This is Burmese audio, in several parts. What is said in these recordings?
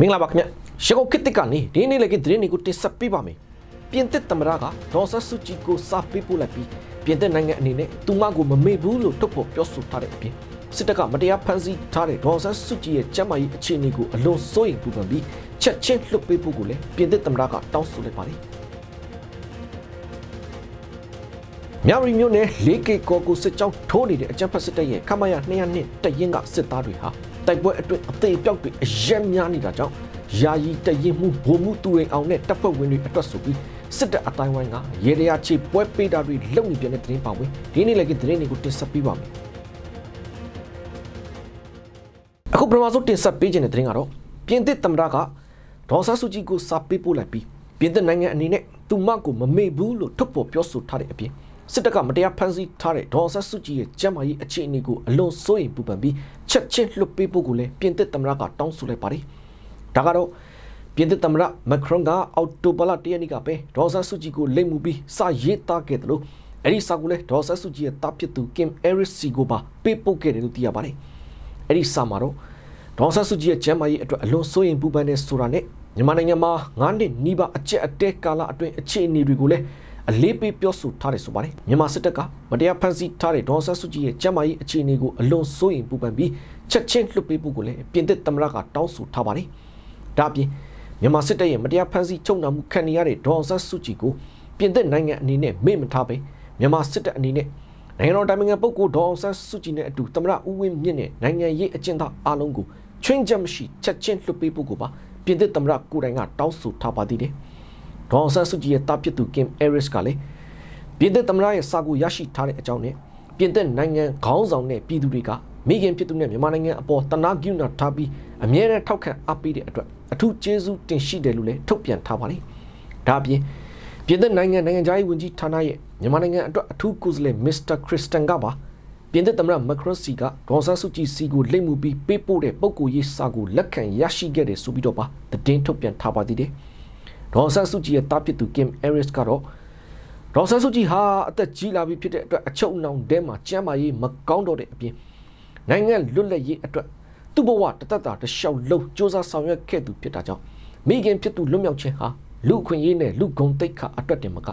မင်္ဂလာပါခင်ဗျရှကုတ်ခစ်တစ်ကနေဒီနေ့လည်းကသတင်းတွေကိုတင်ဆက်ပေးပါမယ်ပြင်သစ်သမ္မတကဒေါ်ဆတ်စုကြည်ကိုစာပေးပို့လိုက်ပြီးပြင်သစ်နိုင်ငံအနေနဲ့သူမကိုမမေ့ဘူးလို့ထုတ်ဖော်ပြောဆိုထားတဲ့အပြင်စစ်တပ်ကမတရားဖမ်းဆီးထားတဲ့ဒေါ်ဆတ်စုကြည်ရဲ့ကျန်းမာရေးအခြေအနေကိုအလွန်စိုးရိမ်ပူပန်ပြီးချက်ချင်းလွှတ်ပေးဖို့ကိုလည်းပြင်သစ်သမ္မတကတောင်းဆိုလိုက်ပါတယ်မြရီမျိုးနဲ့ 4K ကောကိုစစ်ကြောင်းထိုးနေတဲ့အကြမ်းဖက်စစ်တပ်ရဲ့ခမရ200နှစ်တရင်ကစစ်သားတွေဟာ တိုက်ပွဲအတွင်းအသေးအပြောက်တွေအယက်များနေတာကြောင့်ယာယီတရင်မှုဗိုလ်မှုသူရိန်အောင်နဲ့တပ်ဖွဲ့ဝင်တွေအတွက်ဆိုပြီးစစ်တပ်အတိုင်းဝိုင်းကရေရရာချေပွဲပေးတာတွေလုပ်နေပြတဲ့သတင်းပါဝင်ဒီနေ့လည်းကသတင်းတွေကိုတင်ဆက်ပေးပါမယ်အခုပထမဆုံးတင်ဆက်ပေးခြင်းတဲ့သတင်းကတော့ပြင်သစ်သမ္မတကဒေါ်ဆာစုကြည်ကိုစာပေးပို့လိုက်ပြီးပြင်သစ်နိုင်ငံအနေနဲ့သူမကိုမမေ့ဘူးလို့ထုတ်ဖော်ပြောဆိုထားတဲ့အပြင် စစ်တပ်ကမတရားဖမ်းဆီးထားတဲ့ဒေါ်ဆာစုကြည်ရဲ့ကျန်းမာရေးအခြေအနေကိုအလွန်စိုးရိမ်ပူပန်ပြီးချက်ချင်းလွှတ်ပေးဖို့ကိုလည်းပြင်သစ်သမ္မတကတောင်းဆိုလိုက်ပါတယ်ဒါကတော့ပြင်သစ်သမ္မတမက်ခရွန်ကအော်တိုဘာလတရက်နေ့ကပဲဒေါ်ဆာစုကြည်ကိုလိမ်မှုပြီးစာရေးသားခဲ့တယ်လို့အဲ့ဒီစာကိုလည်းဒေါ်ဆာစုကြည်ရဲ့တားဖြစ်သူကင်အဲရစ်စီကိုပါပေးပို့ခဲ့တယ်လို့သိရပါတယ်အဲ့ဒီစာမှာတော့ဒေါ်ဆာစုကြည်ရဲ့ကျန်းမာရေးအတွက်အလွန်စိုးရိမ်ပူပန်တဲ့ဆိုတာနဲ့မြန်မာနိုင်ငံမှာ9နှစ်နီးပါးအကျက်အတဲကာလအတွင်းအခြေအနေတွေကိုလည်း အလေးပေးပြောဆိုထားတယ်ဆိုပါတယ်မြန်မာစစ်တပ်ကမတရားဖမ်းဆီးထားတဲ့ဒေါ်ဆာစုကြည်ရဲ့ကျန်းမာရေးအခြေအနေကိုအလွန်စိုးရိမ်ပူပန်ပြီးချက်ချင်းလွှတ်ပေးဖို့ကိုလည်းပြင်သစ်သမ္မတကတောင်းဆိုထားပါတယ်ဒါအပြင်မြန်မာစစ်တပ်ရဲ့မတရားဖမ်းဆီးချုပ်နှောင်မှုခံနေရတဲ့ဒေါ်ဆာစုကြည်ကိုပြင်သစ်နိုင်ငံအနေနဲ့မေ့မထားပဲမြန်မာစစ်တပ်အနေနဲ့နိုင်ငံတော်တိုင်ပင်ခံပုဂ္ဂိုလ်ဒေါ်အောင်ဆန်းစုကြည်နဲ့အတူသမ္မတဦးဝင်းမြင့်နဲ့နိုင်ငံရေးအကျဉ်းသားအားလုံးကိုချွင်းချက်မရှိချက်ချင်းလွှတ်ပေးဖို့ကိုပါပြင်သစ်သမ္မတကိုယ်တိုင်ကတောင်းဆိုထားပါသေးတယ်။ ဒေါ်အောင်ဆန်းစုကြည်ရဲ့တားဖြစ်သူကင်အဲရစ်ကလည်းပြင်သစ်သမ္မတရဲ့စာကိုရရှိထားတဲ့အကြောင်းနဲ့ပြင်သစ်နိုင်ငံခေါင်းဆောင်တဲ့ပြည်သူတွေကမိခင်ဖြစ်သူနဲ့မြန်မာနိုင်ငံအပေါ်တနာကျူနာထားပြီးအမြဲတမ်းထောက်ခံအားပေးတဲ့အတွက်အထူးကျေးဇူးတင်ရှိတယ်လို့လည်းထုတ်ပြန်ထားပါလိမ့်။ဒါအပြင်ပြင်သစ်နိုင်ငံနိုင်ငံသားရေးဝန်ကြီးဌာနရဲ့မြန်မာနိုင်ငံအတွက်အထူးကိုယ်စားလှယ်မစ္စတာခရစ်စတန်ကပါပြင်သစ်သမ္မတမက်ခရစီကဒေါ်ဆန်းစုကြည်စီကိုလိမ့်မှုပြီးပေးပို့တဲ့ပုံကိုရေးစာကိုလက်ခံရရှိခဲ့တယ်ဆိုပြီးတော့ပါသတင်းထုတ်ပြန်ထားပါသေးတယ်။ ဒေါ်ဆန်းစုကြည်ရဲ့တားဖြစ်သူကင်အဲရစ်ကတော့ဒေါ်ဆန်းစုကြည်ဟာအသက်ကြီးလာပြီဖြစ်တဲ့အတွက်အချုပ်အနှောင်ထဲမှာကျန်းမာရေးမကောင်းတော့တဲ့အပြင်နိုင်ငံလွတ်လပ်ရေးအတွက်သူ့ဘဝတသက်တာတစ်လျှောက်လုံးစ조사ဆောင်ရွက်ခဲ့သူဖြစ်တာကြောင့်မိခင်ဖြစ်သူလွတ်မြောက်ခြင်းဟာလူအခွင့်အရေးနဲ့လူဂုဏ်သိက္ခာအတွက်တင်မက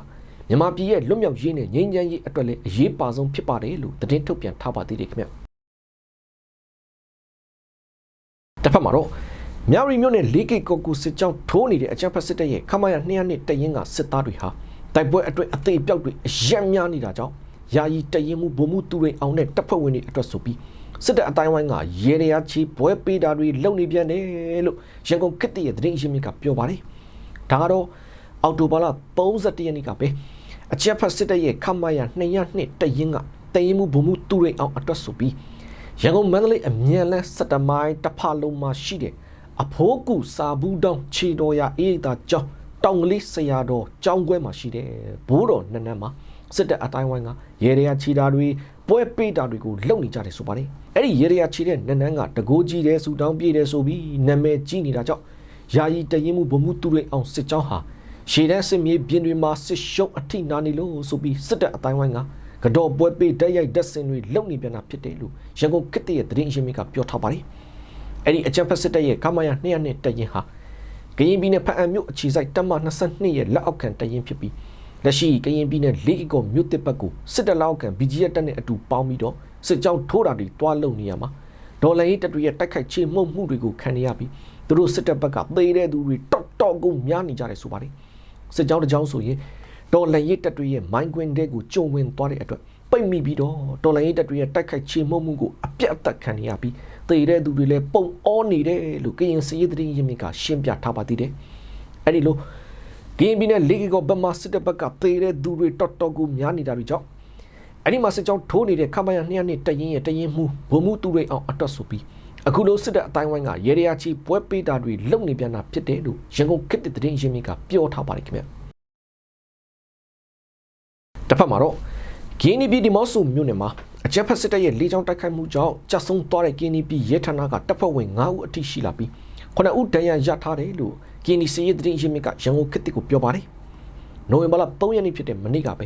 မြန်မာပြည်ရဲ့လွတ်မြောက်ရေးနဲ့ငြိမ်းချမ်းရေးအတွက်လည်းအရေးပါဆုံးဖြစ်ပါတယ်လို့သတင်းထုတ်ပြန်ထားပါသေးတယ်ခင်ဗျတစ်ဖက်မှာတော့ မြရီမြို့နယ်လေးကိတ်ကောကူစစ်ကြောင်းထိုးနေတဲ့အကြမ်းဖက်စစ်တပ်ရဲ့ခမရ200နှစ်တရင်ကစစ်သားတွေဟာတိုက်ပွဲအတွင်းအသေးအပြောက်တွေအရက်များနေတာကြောင့်ယာယီတရင်မှုဗိုလ်မှုသူတွေအောင်တဲ့တပ်ဖွဲ့ဝင်တွေအတွက်ဆိုပြီးစစ်တပ်အတိုင်းဝိုင်းကရေရရချီပွဲပေးတာတွေလုပ်နေပြန်တယ်လို့ရန်ကုန်ကစ်တရဲ့သတင်းရင်းမြစ်ကပြောပါတယ်ဒါကတော့အော်တိုဘာလ31ရက်နေ့ကပဲအကြက်ဖက်စစ်တပ်ရဲ့ခမရ202တရင်ကတရင်မှုဗိုလ်မှုသူတွေအောင်အတွက်ဆိုပြီးရန်ကုန်မန္တလေးအမြန်လန်းစက်တမိုင်းတစ်ဖာလုံးမှာရှိတဲ့ အဖိုးကူစာဘူးတောင်းခြေတော်ရအေးတာကျောင်းတောင်ကလေးဆရာတော်ကျောင်းခွဲမှာရှိတဲ့ဘိုးတော်နန်းနန်းမှာစစ်တပ်အတိုင်းဝိုင်းကရေရရချီတာတွေပွဲပေးတာတွေကိုလုပ်နေကြတယ်ဆိုပါတယ်အဲ့ဒီရေရရချီတဲ့နန်းနန်းကတကိုးကြီးတဲ့ဆူတောင်းပြေးတယ်ဆိုပြီးနာမည်ကြီးနေတာကြောင့်ယာယီတရင်မှုဗမှုသူတွေအောင်စစ်ကြောင်းဟာရှေ့တန်းစစ်မြေပြင်တွေမှာစစ်ရှုံးအထိနာနေလို့ဆိုပြီးစစ်တပ်အတိုင်းဝိုင်းကကတော့ပွဲပေးတက်ရိုက်တက်စင်တွေလုပ်နေပြန်တာဖြစ်တယ်လို့ရန်ကုန်ကစ်တရဲ့သတင်းအရင်းမြစ်ကပြောထားပါတယ် အဲ့ဒီအကြံဖက်စစ်တပ်ရဲ့ခမရ200နဲ့တရင်ဟာကရင်ပြည်နယ်ဖအံမြို့အခြေစိုက်တပ်မ22ရဲ့လက်အောက်ခံတရင်ဖြစ်ပြီးလက်ရှိကရင်ပြည်နယ်လေးအကောမြို့တစ်ပတ်ကိုစစ်တပ်လက်အောက်ခံ BGF တပ်နဲ့အတူပေါင်းပြီးတော့စစ်ကြောင်းထိုးတာတွေတွားလုံနေရမှာဒေါ်လာရေးတပ်တွေရဲ့တိုက်ခိုက်ချေမှုန့်မှုတွေကိုခံနေရပြီးသူတို့စစ်တပ်ဘက်ကသေတဲ့သူတွေတောက်တောက်ကိုများနေကြတယ်ဆိုပါတယ်စစ်ကြောင်းတစ်ကြောင်းဆိုရင်ဒေါ်လာရေးတပ်တွေရဲ့မိုင်းကွင်းတဲကိုကြုံဝင်သွားတဲ့အတွက်ပိတ်မိပြီးတော့ဒေါ်လာရေးတပ်တွေရဲ့တိုက်ခိုက်ချေမှုန့်မှုကိုအပြတ်အသက်ခံနေရပြီး သေတဲ့သူတွေလည်းပုံအောနေတယ်လို့ကရင်စီးရီးသတင်းရင်းမြစ်ကရှင်းပြထားပါသေးတယ်အဲ့ဒီလိုကရင်ပြည်နယ်လေကီကောဘမစစ်တပ်ဘက်ကသေတဲ့သူတွေတော်တော်ကိုများနေတာတွေကြောင့်အဲ့ဒီမှာစစ်ကြောင်းထိုးနေတဲ့ခမရ200နှစ်တရင်ရဲ့တရင်မှုဘုံမှုသူတွေအောင်အတော့ဆိုပြီးအခုလိုစစ်တပ်အတိုင်းဝိုင်းကရေရယာချီပွဲပေးတာတွေလုပ်နေပြန်တာဖြစ်တယ်လို့ရန်ကုန်ခေတ်တဲ့သတင်းရင်းမြစ်ကပြောထားပါတယ်ခင်ဗျတစ်ဖက်မှာတော့ ဂင်းနီပြည်ဒီမော့ဆူမြို့နယ်မှာအကြက်ဖက်စစ်တပ်ရဲ့လေကြောင်းတိုက်ခိုက်မှုကြောင့်ကြာဆုံးသွားတဲ့ဂင်းနီပြည်ရဲဌာနကတပ်ဖွဲ့ဝင်9ဦးအထိရှိလာပြီး9ဦးဒဏ်ရာရထားတယ်လို့ဂင်းနီစီရေးသတင်းရင်းမြစ်ကရန်ကုန်ခေတ်ကိုပြောပါတယ်နိုဝင်ဘာလ3ရက်နေ့ဖြစ်တဲ့မနေ့ကပဲ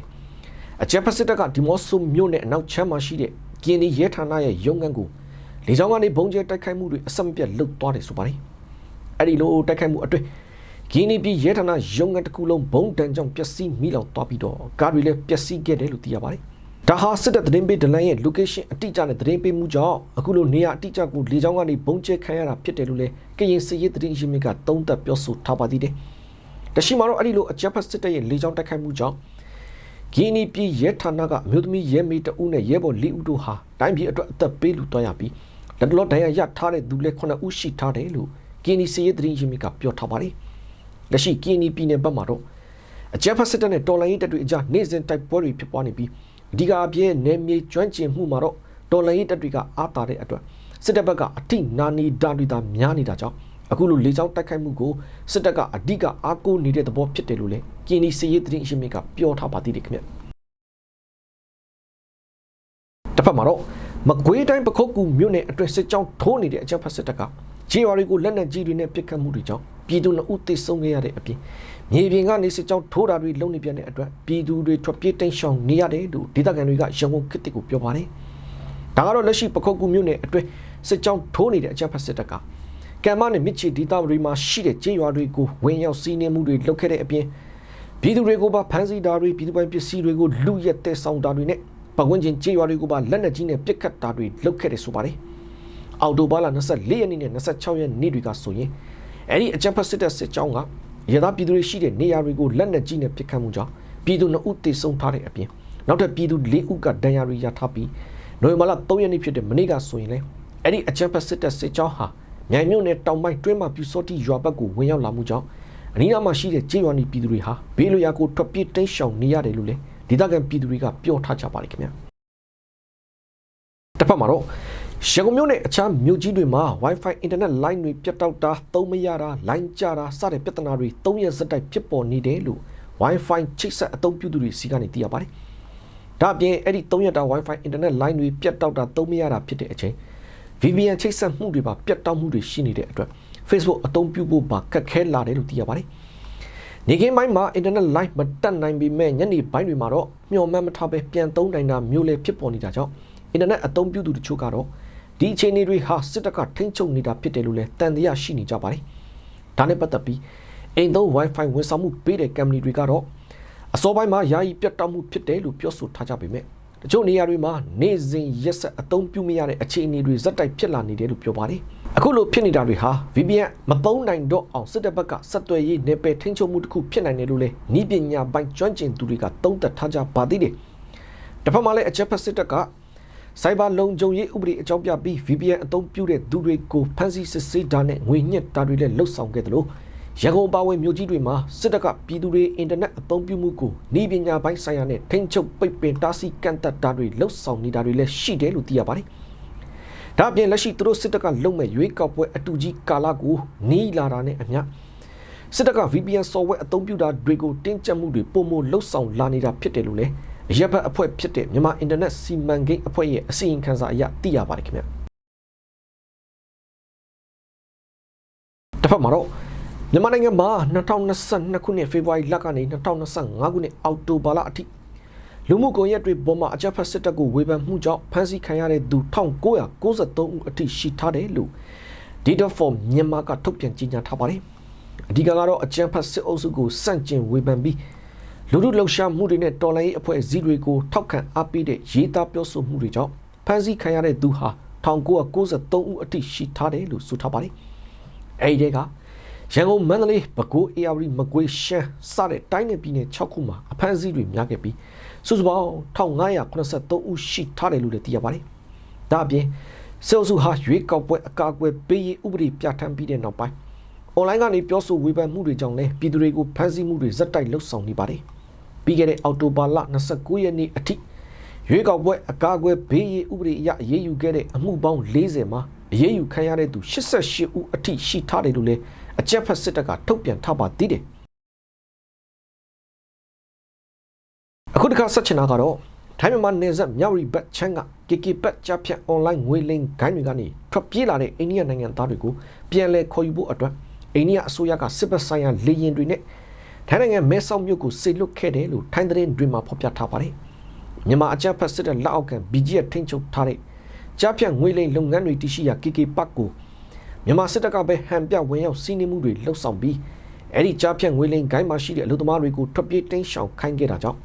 အကြက်ဖက်စစ်တပ်ကဒီမော့ဆူမြို့နယ်အနောက်ချမ်းမှာရှိတဲ့ဂင်းနီရဲဌာနရဲ့ရုံးခန်းကိုလေကြောင်းကနေဘုံကျဲတိုက်ခိုက်မှုတွေအဆက်မပြတ်လုပ်သွားတယ်ဆိုပါတယ်အဲ့ဒီလိုတိုက်ခိုက်မှုအတွင်း ဂီနီပြည်ရဲဌာနရုံးခန်းတစ်ခုလုံးဘုံတန်ကြောင့်ပျက်စီးမိလောင်သွားပြီးတော့ကားတွေလည်းပျက်စီးခဲ့တယ်လို့သိရပါတယ်။ဒါဟာစစ်တပ်သတင်းပေးဒလန်ရဲ့ location အတိအကျနဲ့သတင်းပေးမှုကြောင့်အခုလိုနေရာအတိအကျကိုလေကြောင်းကနေဘုံကျဲခံရတာဖြစ်တယ်လို့လည်းကရင်စစ်ရေးသတင်းရင်းမြစ်ကသုံးသပ်ပြောဆိုထားပါသေးတယ်။တရှိမှာတော့အဲ့ဒီလိုအကြမ်းဖက်စစ်တပ်ရဲ့လေကြောင်းတိုက်ခိုက်မှုကြောင့်ဂီနီပြည်ရဲဌာနကအမျိုးသမီးရဲမေတအုပ်နဲ့ရဲဘော်၄ဦးတို့ဟာတိုင်းပြည်အတွက်အသက်ပေးလူသွားရပြီးလက်တော်ဒဏ်ရာရထားတဲ့သူလည်း9ဦးရှိထားတယ်လို့ဂီနီစစ်ရေးသတင်းရင်းမြစ်ကပြောထားပါတယ်။ လက်ရှိဂီနီပြည်နယ်ဘက်မှာတော့အကြမ်းဖက်စစ်တပ်နဲ့တော်လိုင်းရေးတပ်တွေအကြားနေစဉ်တိုက်ပွဲတွေဖြစ်ပွားနေပြီးအဓိကအပြည့်နယ်မြေကျွမ်းကျင်မှုမှာတော့တော်လိုင်းရေးတပ်တွေကအားတာတဲ့အတွက်စစ်တပ်ဘက်ကအထိနာနီဓာတ်တွေသာများနေတာကြောင့်အခုလိုလေကြောင်းတိုက်ခိုက်မှုကိုစစ်တပ်ကအဓိကအားကိုးနေတဲ့သဘောဖြစ်တယ်လို့လည်းကင်းဒီစီရေးသတင်းအရှင်မြစ်ကပြောထားပါသေးတယ်ခင်ဗျတစ်ဖက်မှာတော့မကွေးတိုင်းပခုတ်ကူမြို့နယ်အတွင်းစစ်ကြောင်းထိုးနေတဲ့အကြမ်းဖက်စစ်တပ်ကခြေရွာတွေကိုလက်နက်ကြီးတွေနဲ့ပစ်ခတ်မှုတွေကြောင့် ပြည်သူနှစ်ဦးသေဆုံးခဲ့ရတဲ့အပြင်မြေပြင်ကနေစစ်ကြောင်းထိုးတာတွေလုံနေပြန်တဲ့အတွက်ပြည်သူတွေထွက်ပြေးတိမ်းရှောင်နေရတယ်လို့ဒေသခံတွေကရန်ကုန်ခေတ်တစ်ကိုပြောပါတယ်။ဒါကတော့လက်ရှိပခုတ်ကူမြို့နယ်အတွင်းစစ်ကြောင်းထိုးနေတဲ့အကြမ်းဖက်စစ်တပ်ကကံမနဲ့မြစ်ချီဒေသတွေမှာရှိတဲ့ကျေးရွာတွေကိုဝင်ရောက်စီးနင်းမှုတွေလုပ်ခဲ့တဲ့အပြင်ပြည်သူတွေကိုပါဖမ်းဆီးတာတွေပြည်သူပိုင်ပစ္စည်းတွေကိုလူရက်တဲ့ဆောင်တာတွေနဲ့ပတ်ဝန်းကျင်ကျေးရွာတွေကိုပါလက်နက်ကြီးနဲ့ပစ်ခတ်တာတွေလုပ်ခဲ့တယ်ဆိုပါတယ်။အော်တိုဘာလ24ရက်နေ့နဲ့26ရက်နေ့တွေကဆိုရင် အဲ့ဒီအကြမ်းဖက်စစ်တပ်စစ်ကြောင်းကရသားပြည်သူတွေရှိတဲ့နေရာတွေကိုလက်နက်ကြီးနဲ့ပစ်ခတ်မှုကြောင့်ပြည်သူ2ဦးသေဆုံးထားတဲ့အပြင်နောက်ထပ်ပြည်သူ4ဦးကဒဏ်ရာတွေရထားပြီးနိုဝင်ဘာလ3ရက်နေ့ဖြစ်တဲ့မနေ့ကဆိုရင်လည်းအဲ့ဒီအကြမ်းဖက်စစ်တပ်စစ်ကြောင်းဟာမြိုင်မြို့နယ်တောင်ပိုင်းတွင်းမှာပြူစောတိရွာဘက်ကိုဝင်ရောက်လာမှုကြောင့်အနီးအနားမှာရှိတဲ့ကျေးရွာနေပြည်သူတွေဟာဘေးလွရာကိုထွက်ပြေးတိမ်းရှောင်နေရတယ်လို့လည်းဒေသခံပြည်သူတွေကပြောထားကြပါတယ်ခင်ဗျာတစ်ဖက်မှာတော့ ရန်ကုန်မြို့နဲ့အခြားမြို့ကြီးတွေမှာ Wi-Fi အင်တာနက်လိုင်းတွေပြတ်တောက်တာသုံးမရတာလိုင်းကျတာစတဲ့ပြဿနာတွေ၃ရက်စက်တိုက်ဖြစ်ပေါ်နေတယ်လို့ Wi-Fi ချိတ်ဆက်အသုံးပြုသူတွေစီကနေသိရပါတယ်။ဒါ့အပြင်အဲ့ဒီ၃ရက်တာ Wi-Fi အင်တာနက်လိုင်းတွေပြတ်တောက်တာသုံးမရတာဖြစ်တဲ့အချိန် VPN ချိတ်ဆက်မှုတွေပါပြတ်တောက်မှုတွေရှိနေတဲ့အတွက် Facebook အသုံးပြုဖို့ပါခက်ခဲလာတယ်လို့သိရပါတယ်။နေကင်းပိုင်းမှာ internet live မတက်နိုင်ပေမဲ့ညနေပိုင်းတွေမှာတော့မျှော်မှန်းမထားပဲပြန်သုံးနိုင်တာမျိုးလည်းဖြစ်ပေါ်နေတာကြောင့် internet အသုံးပြုသူတချို့ကတော့ ဒီအခြေအနေတွေဟာစစ်တပ်ကထိန်းချုပ်နေတာဖြစ်တယ်လို့လည်းတန်တရားရှိနေကြပါတယ်။ဒါနဲ့ပတ်သက်ပြီးအိမ်သုံး Wi-Fi ဝန်ဆောင်မှုပေးတဲ့ company တွေကတော့အစောပိုင်းမှာယာယီပြတ်တောက်မှုဖြစ်တယ်လို့ပြောဆိုထားကြပေမဲ့တချို့နေရာတွေမှာနေစဉ်ရက်ဆက်အသုံးပြုမရတဲ့အခြေအနေတွေဇက်တိုက်ဖြစ်လာနေတယ်လို့ပြောပါတယ်။အခုလိုဖြစ်နေတာတွေဟာ VPN မသုံးနိုင်တော့အောင်စစ်တပ်ဘက်ကဆက်သွယ်ရေးနယ်ပယ်ထိန်းချုပ်မှုတစ်ခုဖြစ်နိုင်တယ်လို့လည်းဤပညာပိုင်းကျွမ်းကျင်သူတွေကသုံးသပ်ထားကြပါသေးတယ်။တစ်ဖက်မှာလည်းအချက်ဖက်စစ်တပ်က စိုက်ဘာလုံခြုံရေးဥပဒေအကြောင်းပြပြီး VPN အသုံးပြုတဲ့သူတွေကိုဖမ်းဆီးစစ်ဆေးတာနဲ့ငွေညှစ်တာတွေလည်းလှုပ်ဆောင်ခဲ့တယ်လို့ရန်ကုန်ပါဝင်မြို့ကြီးတွေမှာစစ်တပ်ကပြည်သူတွေအင်တာနက်အသုံးပြုမှုကိုဤပညာပိုင်းဆိုင်ရာနဲ့ထိန်းချုပ်ပိတ်ပင်တားဆီးကန့်သက်တာတွေလှုပ်ဆောင်နေတာတွေလည်းရှိတယ်လို့သိရပါတယ်။ဒါ့အပြင်လက်ရှိသူတို့စစ်တပ်ကလုံမဲ့ရွေးကောက်ပွဲအတူကြီးကာလကိုနီးလာတာနဲ့အမျှစစ်တပ်က VPN software အသုံးပြုတာတွေကိုတင်းကျပ်မှုတွေပုံမလှုပ်ဆောင်လာနေတာဖြစ်တယ်လို့လည်း ရပ်ဘက်အဖွဲ့ဖြစ်တဲ့မြန်မာအင်တာနက်စီမံကိန်းအဖွဲ့ရဲ့အစီရင်ခံစာအရသိရပါတယ်ခင်ဗျတစ်ဖက်မှာတော့မြန်မာနိုင်ငံမှာ2022ခုနှစ်ဖေဖော်ဝါရီလကနေ2025ခုနှစ်အောက်တိုဘာလအထိလူမှုကွန်ရက်တွေပေါ်မှာအကြမ်းဖက်စစ်တပ်ကိုဝေဖန်မှုကြောင့်ဖမ်းဆီးခံရတဲ့သူ1993ဦးအထိရှိထားတယ်လို့ Data for မြန်မာကထုတ်ပြန်ကြေညာထားပါတယ်အဓိကကတော့အကြမ်းဖက်စစ်အုပ်စုကိုစန့်ကျင်ဝေဖန်ပြီး လူလူလှုပ်ရှားမှုတွေနဲ့တော်လှန်ရေးအဖွဲ့အစည်းတွေကိုထောက်ခံအားပေးတဲ့ရေးသားပြောဆိုမှုတွေကြောင့်ဖမ်းဆီးခံရတဲ့သူဟာ1993ဦးအထိရှိထားတယ်လို့ဆိုထားပါတယ်။အဲဒီတဲကရန်ကုန်မန္တလေးပဲခူးအေရဝတီမကွေးရှမ်းစတဲ့တိုင်းနယ်ပြည်နယ်6ခုမှာအဖမ်းအဆီးတွေများခဲ့ပြီးစုစုပေါင်း1583ဦးရှိထားတယ်လို့လည်းသိရပါတယ်။ဒါအပြင်စေအုပ်စုဟာရွေးကောက်ပွဲအကာအကွယ်ပေးရေးဥပဒေပြဋ္ဌာန်းပြီးတဲ့နောက်ပိုင်းအွန်လိုင်းကနေပြောဆိုဝေဖန်မှုတွေကြောင့်လည်းပြည်သူတွေကိုဖမ်းဆီးမှုတွေဇက်တိုက်လှုပ်ဆောင်နေပါတယ်။ ပြီးခဲ့တဲ့အောက်တိုဘာလ29ရက်နေ့အထိရွေးကောက်ပွဲအကာအကွယ်ဘေးရေးဥပဒေအရအရေးယူခဲ့တဲ့အမှုပေါင်း40မှာအရေးယူခံရတဲ့သူ88ဦးအထိရှိထားတယ်လို့လည်းအကြက်ဖက်စစ်တပ်ကထုတ်ပြန်ထားပါသေးတယ်အခုတခါဆက်ချင်တာကတော့ထိုင်းမြန်မာနယ်စပ်မြောက်ရီဘတ်ချမ်းက KK ဘတ်ကြဖြတ် online ငွေလိမ်ဂိုင်းတွေကနေထွက်ပြေးလာတဲ့အိန္ဒိယနိုင်ငံသားတွေကိုပြန်လည်ခေါ်ယူဖို့အတွက်အိန္ဒိယအစိုးရကစစ်ဘက်ဆိုင်ရာလေယာဉ်တွေနဲ့ ထိုင်းနိုင်ငံမဲဆောက်မြို့ကိုစေလွတ်ခဲ့တယ်လို့ထိုင်းသတင်းတွေမှာဖော်ပြထားပါတယ်။မြန်မာအကြမ်းဖက်စစ်တပ်လက်အောက်ခံ BGF ထိန်းချုပ်ထားတဲ့ကြားဖြတ်ငွေလိမ်လုပ်ငန်းတွေတရှိရာ KK Park ကိုမြန်မာစစ်တပ်ကပဲဟန်ပြဝင်ရောက်စီးနင်းမှုတွေလှုပ်ဆောင်ပြီးအဲ့ဒီကြားဖြတ်ငွေလိမ်ဂိုင်းမှာရှိတဲ့အလုပ်သမားတွေကိုထွက်ပြေးတင်းရှောင်ခိုင်းခဲ့တာကြောင့်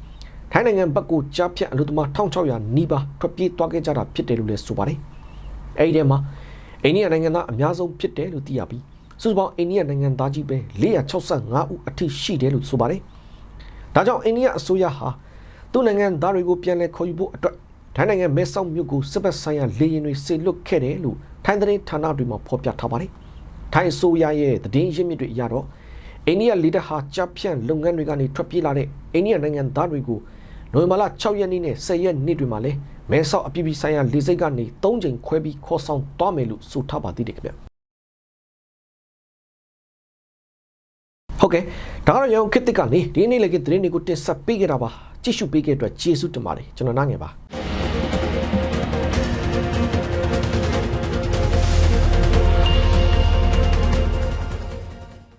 ထိုင်းနိုင်ငံဘက်ကကြားဖြတ်အလုပ်သမား1600နီးပါးထွက်ပြေးသွားခဲ့ကြတာဖြစ်တယ်လို့လည်းဆိုပါတယ်။အဲ့ဒီထဲမှာအိန္ဒိယနိုင်ငံသားအများဆုံးဖြစ်တယ်လို့သိရပြီး စုစုပေါင်းအိန္ဒိယနိုင်ငံသားကြီးပဲ465ဦးအထိရှိတယ်လို့ဆိုပါတယ်။ဒါကြောင့်အိန္ဒိယအစိုးရဟာသူ့နိုင်ငံသားတွေကိုပြန်လည်ခေါ်ယူဖို့အတွက်ထိုင်းနိုင်ငံမဲဆောက်မြို့ကိုစစ်ပတ်ဆိုင်ရာလေယာဉ်တွေဆေလွတ်ခဲ့တယ်လို့ထိုင်းသတင်းဌာနတွေမှာဖော်ပြထားပါတယ်။ထိုင်းအစိုးရရဲ့သတင်းရင်းမြစ်တွေအရတော့အိန္ဒိယလီဒါဟာတပ်ဖြန့်လုပ်ငန်းတွေကနေထွက်ပြေးလာတဲ့အိန္ဒိယနိုင်ငံသားတွေကိုနိုဝင်ဘာလ6ရက်နေ့နဲ့10ရက်နေ့တွေမှာလဲမဲဆောက်အပြည်ပြည်ဆိုင်ရာလေဆိပ်ကနေ3ကြိမ်ခွဲပြီးခေါ်ဆောင်သွားမယ်လို့ဆိုထားပါသေးတယ်ခင်ဗျ။ ဟုတ်ကဲ့ဒါကတော့ရအောင်ခစ်တစ်ကနေဒီနေ့လည်းကသတင်းတွေကိုတင်ဆက်ပေးခဲ့တာပါကြည့်ရှုပေးခဲ့တဲ့အတွက်ကျေးဇူးတင်ပါတယ်ကျွန်တော်နားငယ်ပါ